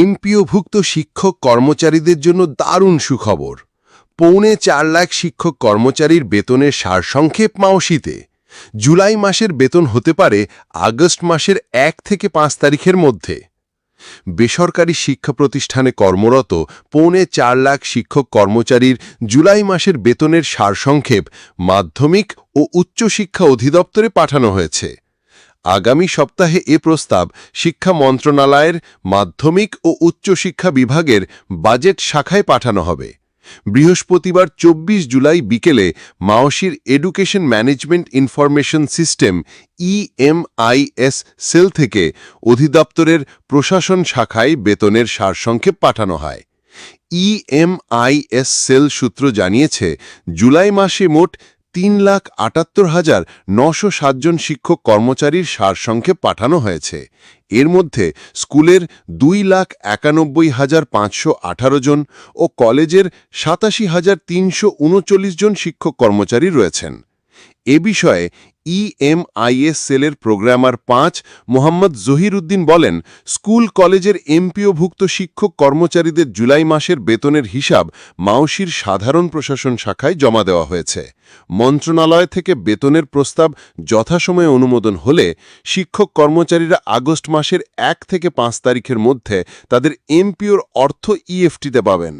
এমপিওভুক্ত শিক্ষক কর্মচারীদের জন্য দারুণ সুখবর। পৌনে চার লাখ শিক্ষক কর্মচারীর বেতনের সারসংক্ষেপ মাওসিতে। জুলাই মাসের বেতন হতে পারে আগস্ট মাসের এক থেকে পাঁচ তারিখের মধ্যে। বেসরকারি শিক্ষা প্রতিষ্ঠানে কর্মরত পৌনে চার লাখ শিক্ষক কর্মচারীর জুলাই মাসের বেতনের সারসংক্ষেপ মাধ্যমিক ও উচ্চশিক্ষা অধিদপ্তরে পাঠানো হয়েছে। আগামী সপ্তাহে এ প্রস্তাব শিক্ষা মন্ত্রণালয়ের মাধ্যমিক ও উচ্চশিক্ষা বিভাগের বাজেট শাখায় পাঠানো হবে। বৃহস্পতিবার ২৪ জুলাই বিকেলে মাওসির education management information system EMIS cell থেকে অধিদপ্তরের প্রশাসন শাখায় বেতনের সারসংক্ষেপ পাঠানো হয়। ইএমআইএস সেল সূত্র জানিয়েছে, জুলাই মাসে মোট তিন লাখ আটাত্তর হাজার নশো সাতজন শিক্ষক কর্মচারীর সারসংক্ষেপ পাঠানো হয়েছে। এর মধ্যে স্কুলের দুই লাখ একানব্বই হাজার পাঁচশো আঠারো জন ও কলেজের সাতাশি হাজার তিনশো উনচল্লিশ জন শিক্ষক কর্মচারী রয়েছেন। এ বিষয়ে ইএমআইএস সেলের প্রোগ্রামার পাঁচ মোহাম্মদ জহির উদ্দিন বলেন, স্কুল কলেজের এমপিওভুক্ত শিক্ষক কর্মচারীদের জুলাই মাসের বেতনের হিসাব মাওসির সাধারণ প্রশাসন শাখায় জমা দেওয়া হয়েছে। মন্ত্রণালয় থেকে বেতনের প্রস্তাব যথাসময়ে অনুমোদন হলে শিক্ষক কর্মচারীরা আগস্ট মাসের এক থেকে পাঁচ তারিখের মধ্যে তাদের এমপিওর অর্থ ইএফটিতে পাবেন।